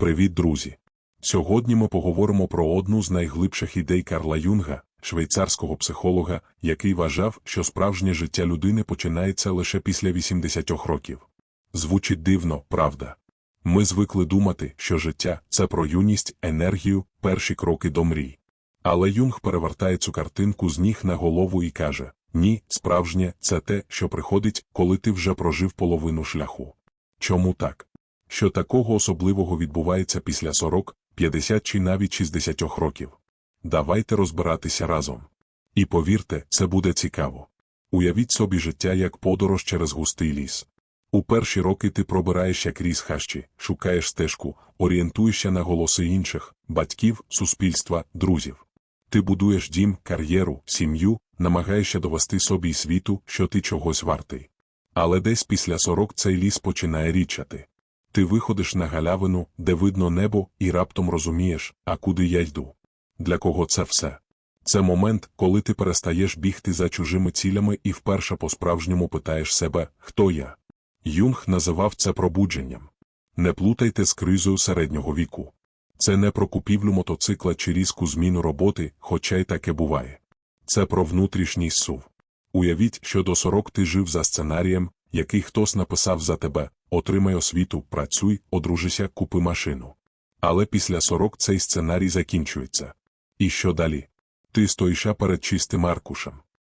Привіт, друзі! Сьогодні ми поговоримо про одну з найглибших ідей Карла Юнга, швейцарського психолога, який вважав, що справжнє життя людини починається лише після 80 років. Звучить дивно, правда. Ми звикли думати, що життя це про юність, енергію, перші кроки до мрій. Але Юнг перевертає цю картинку з ніг на голову і каже: ні, справжнє це те, що приходить, коли ти вже прожив половину шляху. Чому так? Що такого особливого відбувається після 40, 50 чи навіть 60 років? Давайте розбиратися разом. І повірте, це буде цікаво. Уявіть собі життя як подорож через густий ліс. У перші роки ти пробираєшся крізь хащі, шукаєш стежку, орієнтуєшся на голоси інших, батьків, суспільства, друзів. Ти будуєш дім, кар'єру, сім'ю, намагаєшся довести собі світу, що ти чогось вартий. Але десь після сорок цей ліс починає річати. Ти виходиш на галявину, де видно небо, і раптом розумієш, а куди я йду. Для кого це все? Це момент, коли ти перестаєш бігти за чужими цілями і вперше по-справжньому питаєш себе, хто я. Юнг називав це пробудженням. Не плутайте з кризою середнього віку. Це не про купівлю мотоцикла чи різку зміну роботи, хоча й таке буває. Це про внутрішній сув. Уявіть, що до 40 ти жив за сценарієм, який хтось написав за тебе, отримай освіту, працюй, одружися, купи машину. Але після 40 цей сценарій закінчується. І що далі? Ти стоїш перед чистим аркушем.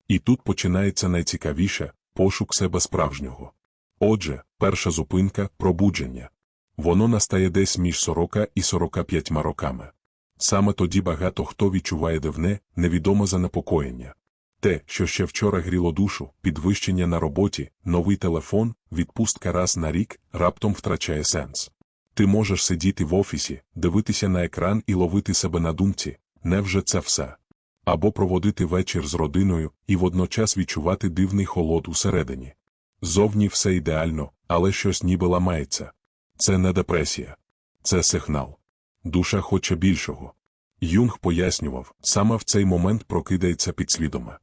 І тут починається найцікавіше пошук себе справжнього. Отже, перша зупинка пробудження. Воно настає десь між 40 і 45 роками. Саме тоді багато хто відчуває дивне, невідоме занепокоєння. Те, що ще вчора гріло душу, підвищення на роботі, новий телефон, відпустка раз на рік, раптом втрачає сенс. Ти можеш сидіти в офісі, дивитися на екран і ловити себе на думці, невже це все? Або проводити вечір з родиною і водночас відчувати дивний холод усередині. Зовні все ідеально, але щось ніби ламається. Це не депресія, це сигнал. Душа хоче більшого. Юнг пояснював, саме в цей момент прокидається підсвідоме.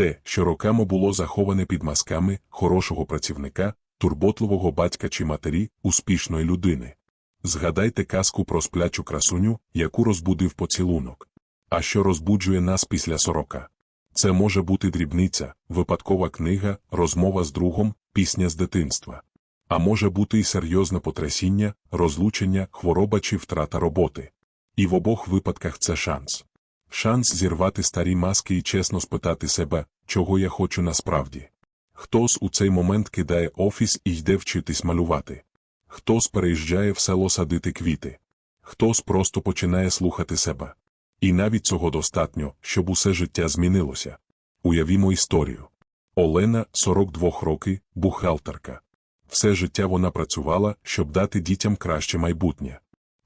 Те, що роками було заховане під масками хорошого працівника, турботливого батька чи матері, успішної людини. Згадайте казку про сплячу красуню, яку розбудив поцілунок. А що розбуджує нас після сорока? Це може бути дрібниця, випадкова книга, розмова з другом, пісня з дитинства. А може бути і серйозне потрясіння, розлучення, хвороба чи втрата роботи. І в обох випадках це шанс. Шанс зірвати старі маски і чесно спитати себе, чого я хочу насправді. Хтось у цей момент кидає офіс і йде вчитись малювати. Хтось переїжджає в село садити квіти. Хтось просто починає слухати себе. І навіть цього достатньо, щоб усе життя змінилося. Уявімо історію. Олена, 42 роки, бухгалтерка. Все життя вона працювала, щоб дати дітям краще майбутнє.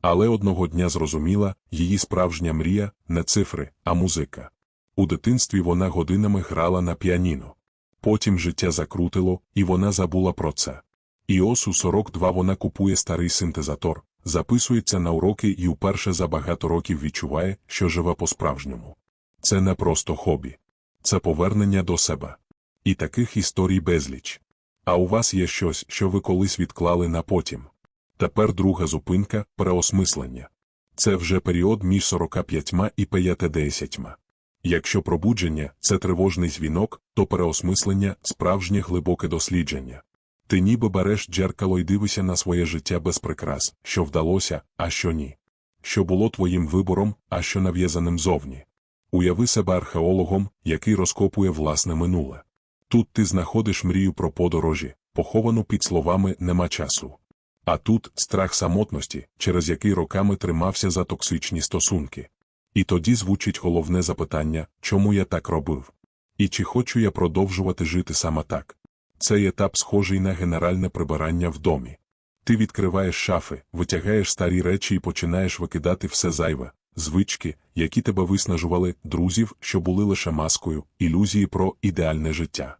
Але одного дня зрозуміла, її справжня мрія не цифри, а музика. У дитинстві вона годинами грала на піаніно. Потім життя закрутило, і вона забула про це. І ось у 42 вона купує старий синтезатор, записується на уроки і вперше за багато років відчуває, що живе по-справжньому. Це не просто хобі, це повернення до себе. І таких історій безліч. А у вас є щось, що ви колись відклали на потім. Тепер друга зупинка переосмислення. Це вже період між 45 і 50. Якщо пробудження це тривожний дзвінок, то переосмислення справжнє глибоке дослідження. Ти ніби береш джеркало і дивишся на своє життя без прикрас, що вдалося, а що ні. Що було твоїм вибором, а що нав'язаним зовні. Уяви себе археологом, який розкопує власне минуле. Тут ти знаходиш мрію про подорожі, поховану під словами нема часу. А тут страх самотності, через який роками тримався за токсичні стосунки. І тоді звучить головне запитання, чому я так робив? І чи хочу я продовжувати жити саме так? Цей етап схожий на генеральне прибирання в домі. Ти відкриваєш шафи, витягаєш старі речі і починаєш викидати все зайве, звички, які тебе виснажували, друзів, що були лише маскою, ілюзії про ідеальне життя.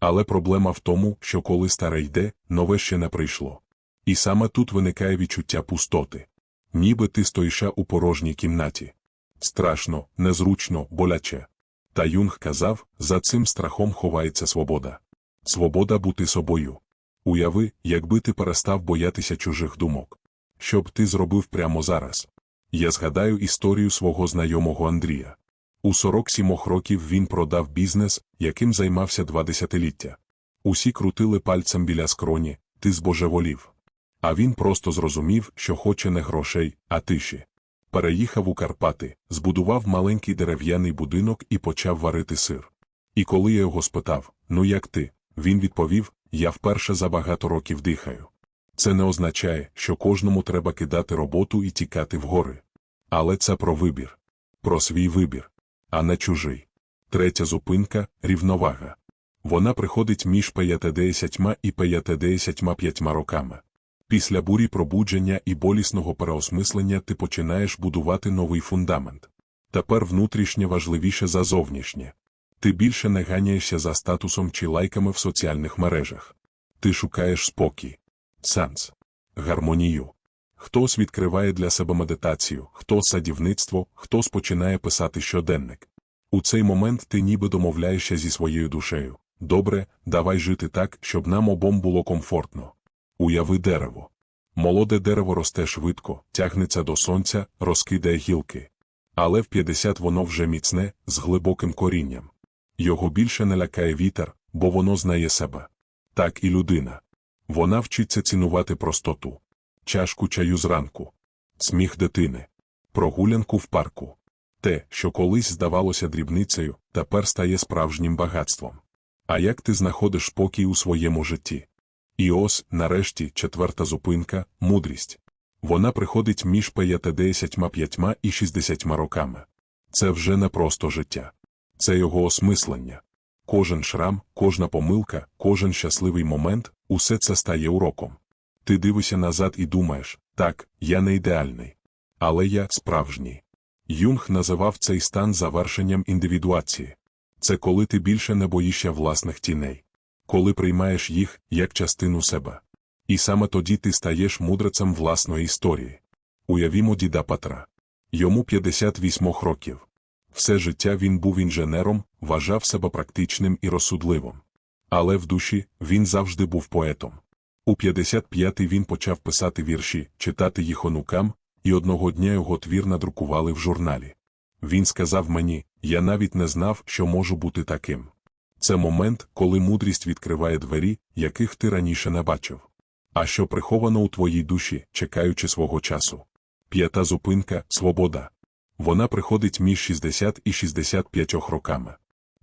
Але проблема в тому, що коли старе йде, нове ще не прийшло. І саме тут виникає відчуття пустоти. Ніби ти стоїша у порожній кімнаті. Страшно, незручно, боляче. Та Юнг казав, за цим страхом ховається свобода. Свобода бути собою. Уяви, якби ти перестав боятися чужих думок. що б ти зробив прямо зараз? Я згадаю історію свого знайомого Андрія. У 47 років він продав бізнес, яким займався два десятиліття. Усі крутили пальцем біля скроні, ти збожеволів. А він просто зрозумів, що хоче не грошей, а тиші. Переїхав у Карпати, збудував маленький дерев'яний будинок і почав варити сир. І коли я його спитав, ну як ти, він відповів, я вперше за багато років дихаю. Це не означає, що кожному треба кидати роботу і тікати вгори. Але це про вибір. Про свій вибір, а не чужий. Третя зупинка рівновага. Вона приходить між 50 і 55 роками. Після бурі пробудження і болісного переосмислення ти починаєш будувати новий фундамент. Тепер внутрішнє важливіше за зовнішнє. Ти більше не ганяєшся за статусом чи лайками в соціальних мережах. Ти шукаєш спокій, сенс, гармонію. Хтось відкриває для себе медитацію, хто садівництво, хтось починає писати щоденник. У цей момент ти ніби домовляєшся зі своєю душею. Добре, давай жити так, щоб нам обом було комфортно. Уяви дерево. Молоде дерево росте швидко, тягнеться до сонця, розкидає гілки. Але в 50 воно вже міцне, з глибоким корінням. Його більше не лякає вітер, бо воно знає себе. Так і людина. Вона вчиться цінувати простоту, чашку чаю зранку, сміх дитини, прогулянку в парку. Те, що колись здавалося дрібницею, тепер стає справжнім багатством. А як ти знаходиш спокій у своєму житті? І ось, нарешті, четверта зупинка мудрість. Вона приходить між 55 і 60 роками. Це вже не просто життя, це його осмислення. Кожен шрам, кожна помилка, кожен щасливий момент усе це стає уроком. Ти дивишся назад і думаєш так, я не ідеальний. Але я справжній. Юнг називав цей стан завершенням індивідуації. Це коли ти більше не боїшся власних тіней, коли приймаєш їх як частину себе. І саме тоді ти стаєш мудрецем власної історії. Уявімо діда Петра. Йому 58 років. Все життя він був інженером, вважав себе практичним і розсудливим. Але в душі він завжди був поетом. У 55-й він почав писати вірші, читати їх онукам, і одного дня його твір надрукували в журналі. Він сказав мені, я навіть не знав, що можу бути таким. Це момент, коли мудрість відкриває двері, яких ти раніше не бачив. А що приховано у твоїй душі, чекаючи свого часу. П'ята зупинка свобода. Вона приходить між 60 і 65 роками.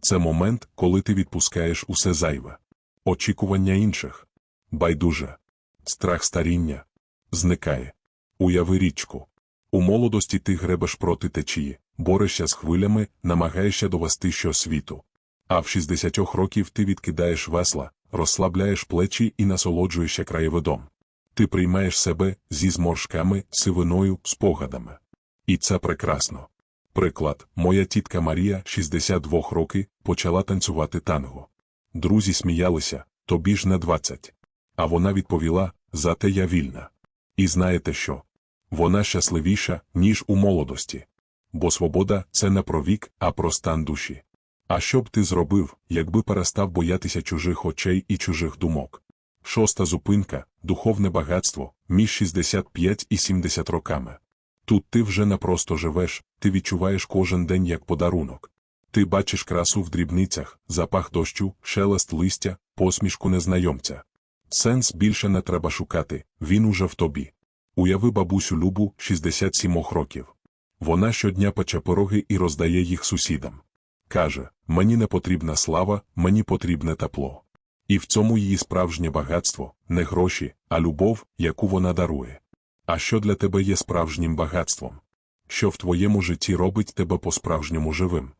Це момент, коли ти відпускаєш усе зайве. Очікування інших. Байдуже. Страх старіння. Зникає. Уяви річку. У молодості ти гребеш проти течії, борешся з хвилями, намагаєшся довести що світу. А в 60 років ти відкидаєш весла, розслабляєш плечі і насолоджуєшся краєвидом. Ти приймаєш себе зі зморшками, сивиною, спогадами. І це прекрасно. Приклад, моя тітка Марія, 62 роки, почала танцювати танго. Друзі сміялися, тобі ж не 20. А вона відповіла, зате я вільна. І знаєте що? Вона щасливіша, ніж у молодості. Бо свобода це не про вік, а про стан душі. А що б ти зробив, якби перестав боятися чужих очей і чужих думок? Шоста зупинка духовне багатство між 65 і 70 роками. Тут ти вже не просто живеш, ти відчуваєш кожен день як подарунок. Ти бачиш красу в дрібницях, запах дощу, шелест листя, посмішку незнайомця. Сенс більше не треба шукати, він уже в тобі. Уяви бабусю Любу 67 років. Вона щодня пече пироги і роздає їх сусідам. Каже, мені не потрібна слава, мені потрібне тепло. І в цьому її справжнє багатство, не гроші, а любов, яку вона дарує. А що для тебе є справжнім багатством? Що в твоєму житті робить тебе по-справжньому живим?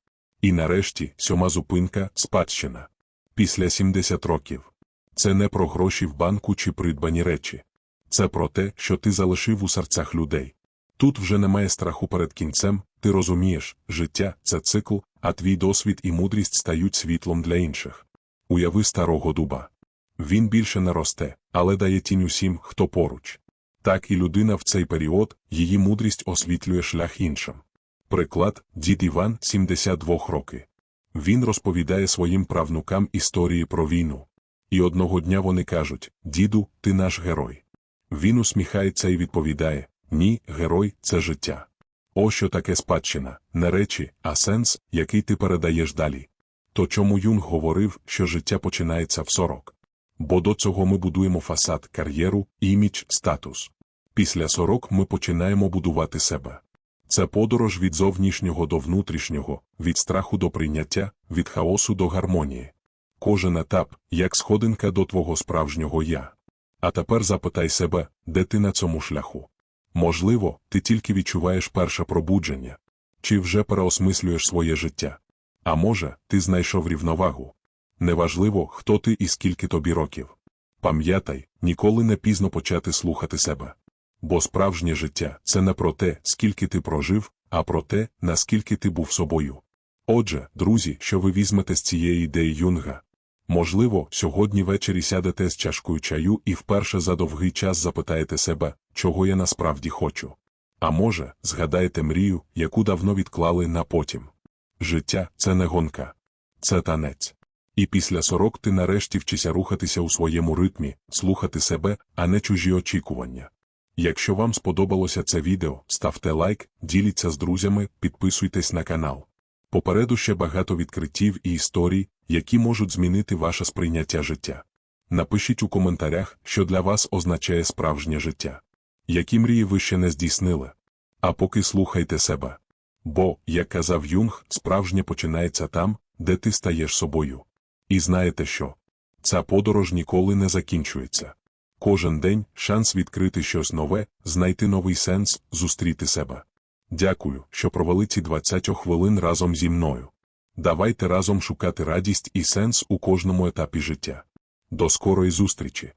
І нарешті сьома зупинка спадщина. Після 70 років. Це не про гроші в банку чи придбані речі. Це про те, що ти залишив у серцях людей. Тут вже немає страху перед кінцем, ти розумієш, життя це цикл, а твій досвід і мудрість стають світлом для інших. Уяви старого дуба. Він більше не росте, але дає тінь усім, хто поруч. Так і людина в цей період, її мудрість освітлює шлях іншим. Приклад, дід Іван 72 роки. Він розповідає своїм правнукам історії про війну. І одного дня вони кажуть: Діду, ти наш герой. Він усміхається і відповідає: Ні, герой це життя. О, що таке спадщина, не речі, а сенс, який ти передаєш далі. То чому Юнг говорив, що життя починається в 40? Бо до цього ми будуємо фасад, кар'єру, імідж, статус. Після 40 ми починаємо будувати себе. Це подорож від зовнішнього до внутрішнього, від страху до прийняття, від хаосу до гармонії. Кожен етап, як сходинка до твого справжнього я. А тепер запитай себе, де ти на цьому шляху. Можливо, ти тільки відчуваєш перше пробудження, чи вже переосмислюєш своє життя. А може, ти знайшов рівновагу. Неважливо, хто ти і скільки тобі років. Пам'ятай, ніколи не пізно почати слухати себе. Бо справжнє життя це не про те, скільки ти прожив, а про те, наскільки ти був собою. Отже, друзі, що ви візьмете з цієї ідеї юнга? Можливо, сьогодні ввечері сядете з чашкою чаю і вперше за довгий час запитаєте себе, чого я насправді хочу. А може, згадаєте мрію, яку давно відклали на потім. Життя це не гонка, це танець. І після сорок ти нарешті вчися рухатися у своєму ритмі, слухати себе, а не чужі очікування. Якщо вам сподобалося це відео, ставте лайк, діліться з друзями, підписуйтесь на канал. Попереду ще багато відкриттів і історій, які можуть змінити ваше сприйняття життя. Напишіть у коментарях, що для вас означає справжнє життя. Які мрії ви ще не здійснили. А поки слухайте себе. Бо, як казав Юнг, справжнє починається там, де ти стаєш собою. І знаєте що? Ця подорож ніколи не закінчується. Кожен день шанс відкрити щось нове, знайти новий сенс, зустріти себе. Дякую, що провели ці 20 хвилин разом зі мною. Давайте разом шукати радість і сенс у кожному етапі життя. До скорої зустрічі!